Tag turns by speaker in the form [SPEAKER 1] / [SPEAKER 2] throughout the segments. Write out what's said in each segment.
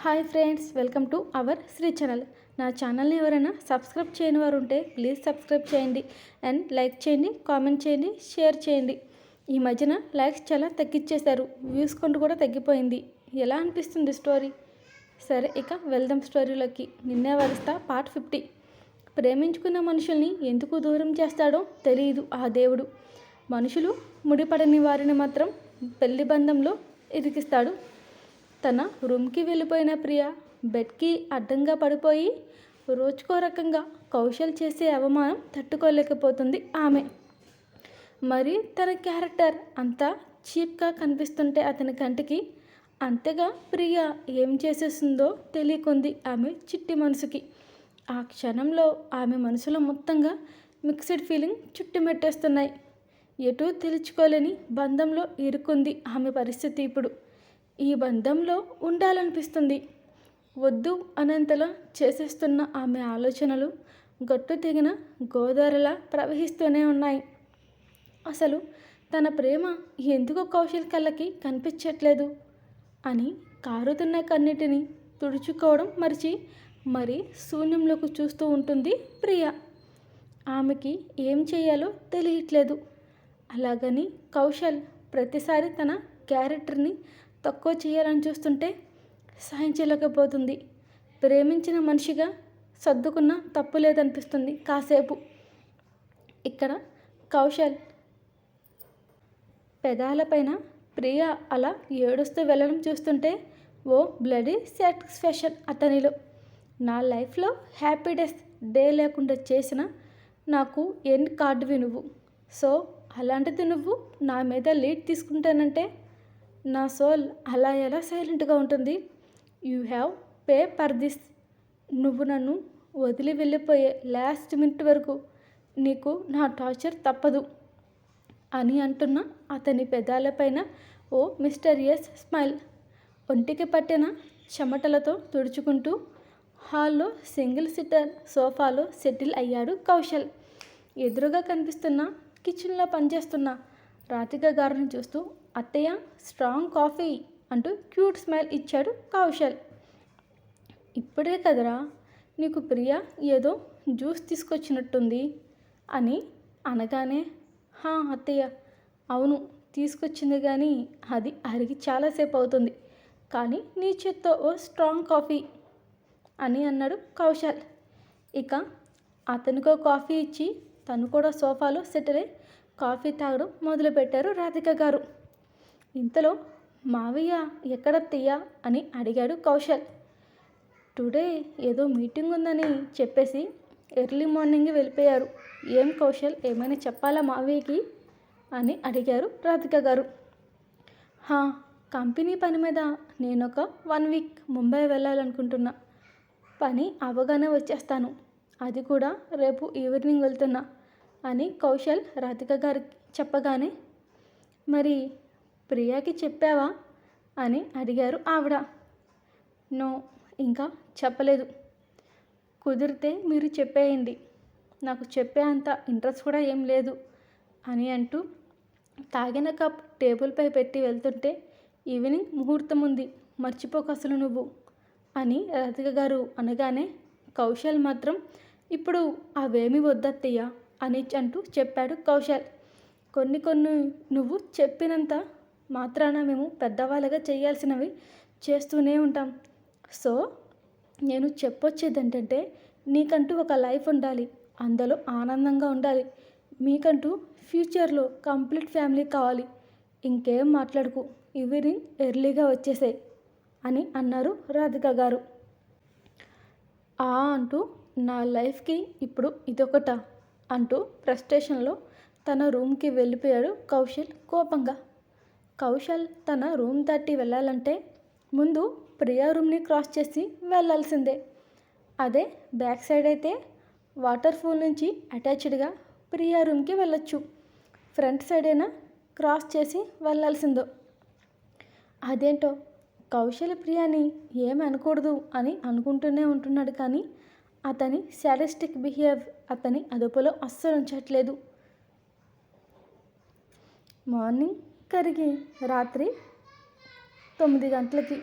[SPEAKER 1] Hi friends welcome to our Shri channel. నా ఛానల్ని ఎవరైనా సబ్స్క్రైబ్ చేయని వారు ఉంటే ప్లీజ్ సబ్స్క్రైబ్ చేయండి అండ్ లైక్ చేయండి కామెంట్ చేయండి షేర్ చేయండి. ఈ మధ్యన లైక్స్ చాలా తగ్గించేశారు వ్యూస్ కొంటూ కూడా తగ్గిపోయింది. ఎలా అనిపిస్తుంది స్టోరీ? సరే ఇక వెళ్దాం స్టోరీలోకి. నిన్నే వరిస్తా పార్ట్ ఫిఫ్టీ. ప్రేమించుకున్న మనుషుల్ని ఎందుకు దూరం చేస్తాడో తెలియదు ఆ దేవుడు. మనుషులు ముడిపడని వారిని మాత్రం పెళ్ళి బంధంలో ఇరికిస్తాడు తన రూమ్కి వెళ్ళిపోయిన ప్రియ బెడ్కి అడ్డంగా పడిపోయి రోజుకో రకంగా కౌశల్ చేసే అవమానం తట్టుకోలేకపోతుంది ఆమె. మరి తన క్యారెక్టర్ అంతా చీప్గా కనిపిస్తుంటే అతని కంటికి అంతగా ప్రియ ఏం చేసేస్తుందో తెలియకుంది ఆమె చిట్టి మనసుకి. ఆ క్షణంలో ఆమె మనసులో మొత్తంగా మిక్స్డ్ ఫీలింగ్ చుట్టుమెట్టేస్తున్నాయి ఎటూ తెలుసుకోలేని బంధంలో ఇరుకుంది ఆమె పరిస్థితి ఇప్పుడు. ఈ బంధంలో ఉండాలనిపిస్తుంది. వద్దు అనంతలా చేసేస్తున్న ఆమె ఆలోచనలు గట్టు తెగిన గోదావరిలా ప్రవహిస్తూనే ఉన్నాయి. అసలు తన ప్రేమ ఎందుకు కౌశల్ కళ్ళకి కనిపించట్లేదు? అని కారుతున్న కన్నిటిని తుడుచుకోవడం మరిచి మరి శూన్యంలోకి చూస్తూ ఉంటుంది ప్రియ. ఆమెకి ఏం చేయాలో తెలియట్లేదు. అలాగని కౌశల్ ప్రతిసారి తన క్యారెక్టర్ని తక్కువ చేయాలని చూస్తుంటే సహించలేకపోతుంది ప్రేమించిన మనిషిగా సర్దుకున్న తప్పు లేదనిపిస్తుంది కాసేపు. ఇక్కడ కౌశల్ పెదాలపైన ప్రియ అలా ఏడుస్తూ వెళ్ళడం చూస్తుంటే ఓ బ్లడీ సాటిస్ఫాక్షన్ అతనిలో. నా లైఫ్లో హ్యాపీనెస్ డే లేకుండా చేసిన నాకు ఎన్ కార్డువి నువ్వు. సో అలాంటిది నువ్వు నా మీద లీడ్ తీసుకుంటానంటే నా సోల్ అలా ఎలా సైలెంట్గా ఉంటుంది? You have pay per this. నువ్వు నన్ను వదిలి వెళ్ళిపోయే లాస్ట్ మినిట్ వరకు నీకు నా టార్చర్ తప్పదు అని అంటున్న అతని పెదాలపైన ఓ మిస్టరియస్ స్మైల్. ఒంటికి పట్టిన చెమటలతో తుడుచుకుంటూ హాల్లో సింగిల్ సిట్టర్ సోఫాలో సెటిల్ అయ్యాడు కౌశల్. ఎదురుగా కనిపిస్తున్న కిచెన్లో పనిచేస్తున్న రాధిక గారిని చూస్తూ అత్తయ్య స్ట్రాంగ్ కాఫీ అంటూ క్యూట్ స్మైల్ ఇచ్చాడు కౌశల్. ఇప్పుడే కదరా నీకు ప్రియ ఏదో జ్యూస్ తీసుకొచ్చినట్టుంది అని అనగానే హా అత్తయ్య అవును తీసుకొచ్చింది కానీ అది అరిగి చాలాసేపు అవుతుంది కానీ నీ చేత్తో ఓ స్ట్రాంగ్ కాఫీ అని అన్నాడు కౌశల్. ఇక అతనికో కాఫీ ఇచ్చి తను కూడా సోఫాలో సెటిల్ అయి కాఫీ తాగడం మొదలుపెట్టారు రాధిక గారు. ఇంతలో మావయ్య ఎక్కడత్తయ్యా? అని అడిగాడు కౌశల్. టుడే ఏదో మీటింగ్ ఉందని చెప్పేసి ఎర్లీ మార్నింగ్ వెళ్ళిపోయారు. ఏం కౌశల్ ఏమైనా చెప్పాలా మావయ్యకి? అని అడిగారు రాధిక గారు. హా కంపెనీ పని మీద నేను ఒక వన్ వీక్ ముంబై వెళ్ళాలనుకుంటున్నా. పని అవగానే వచ్చేస్తాను. అది కూడా రేపు ఈవినింగ్ వెళ్తున్నా అని కౌశల్ రాధిక గారికి చెప్పగానే మరి ప్రియాకి చెప్పావా? అని అడిగారు ఆవిడ. నో ఇంకా చెప్పలేదు. కుదిరితే మీరు చెప్పేయండి. నాకు చెప్పే అంత ఇంట్రెస్ట్ కూడా ఏం లేదు అని అంటూ తాగిన కప్ టేబుల్పై పెట్టి వెళ్తుంటే ఈవినింగ్ ముహూర్తం ఉంది మర్చిపోక అసలు నువ్వు అని రాధిక గారు అనగానే కౌశల్ మాత్రం ఇప్పుడు అవేమి వద్దత్తయ్య అని అంటూ చెప్పాడు కౌశల్. కొన్ని కొన్ని నువ్వు చెప్పినంత మాత్రాన మేము పెద్దవాళ్ళగా చేయాల్సినవి చేస్తూనే ఉంటాం. సో నేను చెప్పొచ్చేది ఏంటంటే నీకంటూ ఒక లైఫ్ ఉండాలి. అందులో ఆనందంగా ఉండాలి. మీకంటూ ఫ్యూచర్లో కంప్లీట్ ఫ్యామిలీ కావాలి. ఇంకేం మాట్లాడుకు? ఈవినింగ్ ఎర్లీగా వచ్చేసాయి అని అన్నారు రాధిక గారు. ఆ అంటూ నా లైఫ్కి ఇప్పుడు ఇదొకట అంటూ ఫ్రస్ట్రేషన్లో తన రూమ్కి వెళ్ళిపోయాడు కౌశల్ కోపంగా. కౌశల్ తన రూమ్ దాటి వెళ్ళాలంటే ముందు ప్రియా రూమ్ని క్రాస్ చేసి వెళ్ళాల్సిందే. అదే బ్యాక్ సైడ్ అయితే వాటర్ ఫూల్ నుంచి అటాచ్డ్గా ప్రియా రూమ్కి వెళ్ళొచ్చు. ఫ్రంట్ సైడ్ అయినా క్రాస్ చేసి వెళ్ళాల్సిందో. అదేంటో? కౌశల్ ప్రియాని ఏమి అనకూడదు అని అనుకుంటూనే ఉంటున్నాడు కానీ అతని శాడిస్టిక్ బిహేవ్ అతని అదుపులో అస్సలు ఉంచట్లేదు. మార్నింగ్ కరిగి రాత్రి తొమ్మిది గంటలకి.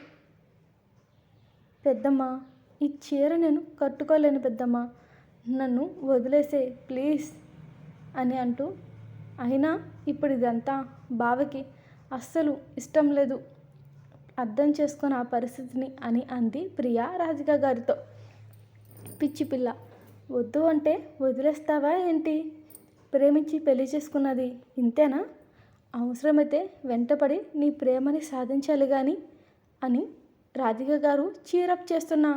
[SPEAKER 1] పెద్దమ్మ ఈ చీర నేను కట్టుకోలేను పెద్దమ్మ. నన్ను వదిలేసే ప్లీజ్ అని అంటూ అయినా ఇప్పుడు ఇదంతా బావకి అస్సలు ఇష్టం లేదు. అర్థం చేసుకుని ఆ పరిస్థితిని అని అంది ప్రియా రాధిక గారితో. పిచ్చి పిల్ల వద్దు అంటే వదిలేస్తావా ఏంటి? ప్రేమించి పెళ్ళి చేసుకున్నది ఇంతేనా? అవసరమైతే వెంటపడి నీ ప్రేమని సాధించాలి కానీ అని రాధిక గారు చీరప్ చేస్తున్న.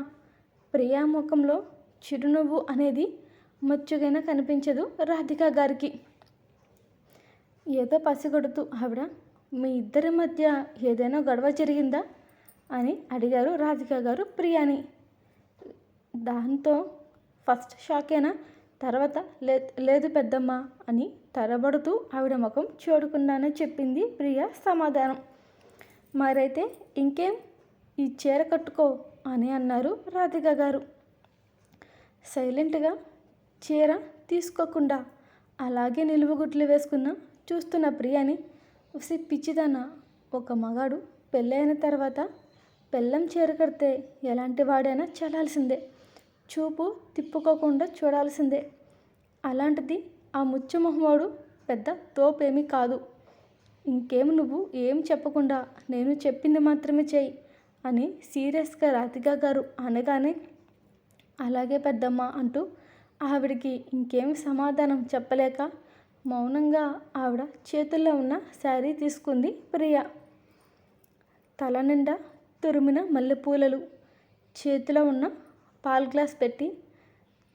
[SPEAKER 1] ప్రియా ముఖంలో చిరునవ్వు అనేది మచ్చుగైనా కనిపించదు రాధిక గారికి. ఏదో పసిగొడుతూ ఆవిడ మీ ఇద్దరి మధ్య ఏదైనా గొడవ జరిగిందా? అని అడిగారు రాధిక గారు ప్రియాని. దాంతో ఫస్ట్ షాకేనా? తర్వాత లే లేదు పెద్దమ్మ అని తరబడుతూ ఆవిడ ముఖం చూడకుండానే చెప్పింది ప్రియ సమాధానం. మరైతే ఇంకేం? ఈ చీర కట్టుకో అని అన్నారు రాధిక గారు. సైలెంట్గా చీర తీసుకోకుండా అలాగే నిలువుగుట్లు వేసుకున్న చూస్తున్న ప్రియని ఉసి పిచ్చిదన్న ఒక మగాడు పెళ్ళైన తర్వాత పెళ్ళం చీర కడితే ఎలాంటి వాడైనా చల్లాల్సిందే చూపు తిప్పుకోకుండా చూడాల్సిందే. అలాంటిది ఆ ముచ్చుమొహమోడు పెద్ద తోపేమీ కాదు. ఇంకేం నువ్వు ఏం చెప్పకుండా నేను చెప్పింది మాత్రమే చేయి అని సీరియస్గా రాధిక గారు అనగానే అలాగే పెద్దమ్మ అంటూ ఆవిడికి ఇంకేం సమాధానం చెప్పలేక మౌనంగా ఆవిడ చేతుల్లో ఉన్న శారీ తీసుకుంది ప్రియ. తల నిండా తురిమిన మల్లెపూలలు చేతిలో ఉన్న పాల్ గ్లాస్ పెట్టి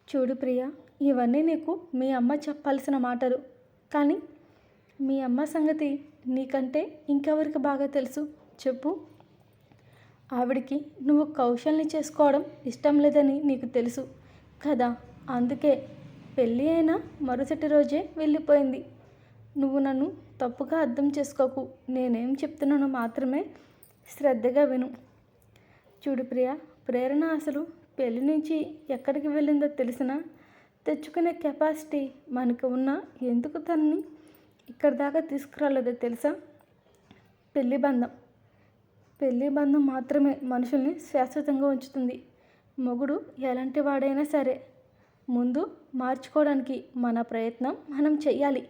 [SPEAKER 1] చూడు ప్రియ ఇవన్నీ నీకు మీ అమ్మ చెప్పాల్సిన మాటలు. కానీ మీ అమ్మ సంగతి నీకంటే ఇంకెవరికి బాగా తెలుసు? చెప్పు. ఆవిడికి నువ్వు కౌశల్ని చేసుకోవడం ఇష్టం లేదని నీకు తెలుసు కదా? అందుకే పెళ్ళి అయినా మరుసటి రోజే వెళ్ళిపోయింది. నువ్వు నన్ను తప్పుగా అర్థం చేసుకోకు. నేనేం చెప్తున్నానో మాత్రమే శ్రద్ధగా విను. చూడు ప్రియ ప్రేరణ అసలు పెళ్ళి నుంచి ఎక్కడికి వెళ్ళిందో తెలిసినా తెచ్చుకునే కెపాసిటీ మనకు ఉన్న ఎందుకు తనని ఇక్కడి దాకా తీసుకురాలేదో తెలుసా? పెళ్ళి బంధం. పెళ్ళి బంధం మాత్రమే మనుషుల్ని శాశ్వతంగా ఉంచుతుంది. మొగుడు ఎలాంటి వాడైనా సరే ముందు మార్చుకోవడానికి మన ప్రయత్నం మనం చెయ్యాలి.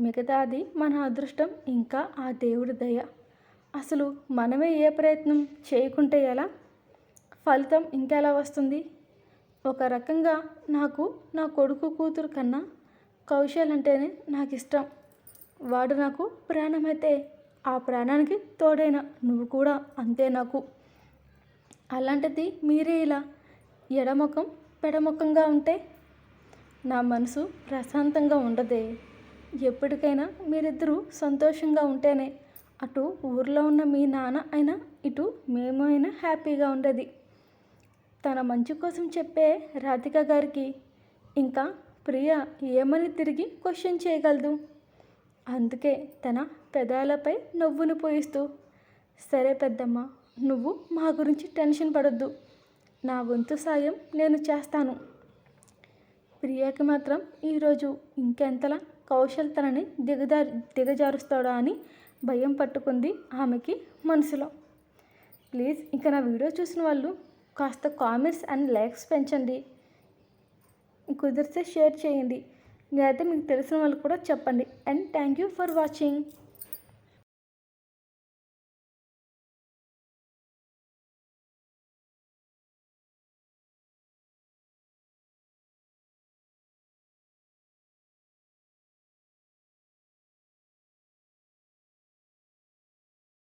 [SPEAKER 1] మిగతాది మన అదృష్టం ఇంకా ఆ దేవుడి దయ. అసలు మనమే ఏ ప్రయత్నం చేయకుంటే ఎలా? ఫలితం ఇంకెలా వస్తుంది? ఒక రకంగా నాకు నా కొడుకు కూతురు కన్నా కౌశల్ అంటేనే నాకు ఇష్టం వాడు నాకు ప్రాణమైతే ఆ ప్రాణానికి తోడైన నువ్వు కూడా అంతే నాకు. అలాంటిది మీరే ఇలా ఎడముఖం పెడముఖంగా ఉంటే నా మనసు ప్రశాంతంగా ఉండదే. ఎప్పటికైనా మీరిద్దరూ సంతోషంగా ఉంటేనే అటు ఊర్లో ఉన్న మీ నాన్న అయినా ఇటు మేము అయినా హ్యాపీగా ఉండేది. తన మంచి కోసం చెప్పే రాధిక గారికి ఇంకా ప్రియ ఏమని తిరిగి క్వశ్చన్ చేయగలదు? అందుకే తన పెదాలపై నవ్వును పోయిస్తూ సరే పెద్దమ్మ నువ్వు మా గురించి టెన్షన్ పడొద్దు. నా వంతు సాయం నేను చేస్తాను. ప్రియాకి మాత్రం ఈరోజు ఇంకెంతలా కౌశల్ తనని దిగజారు దిగజారుస్తాడా అని భయం పట్టుకుంది ఆమెకి మనసులో. ప్లీజ్ ఇంకా నా వీడియో చూసిన వాళ్ళు కాస్త కామెంట్స్ అండ్ లైక్స్ పెంచండి. కుదిరితే షేర్ చేయండి. నేనైతే మీకు తెలిసిన వాళ్ళు కూడా చెప్పండి. And thank you for watching.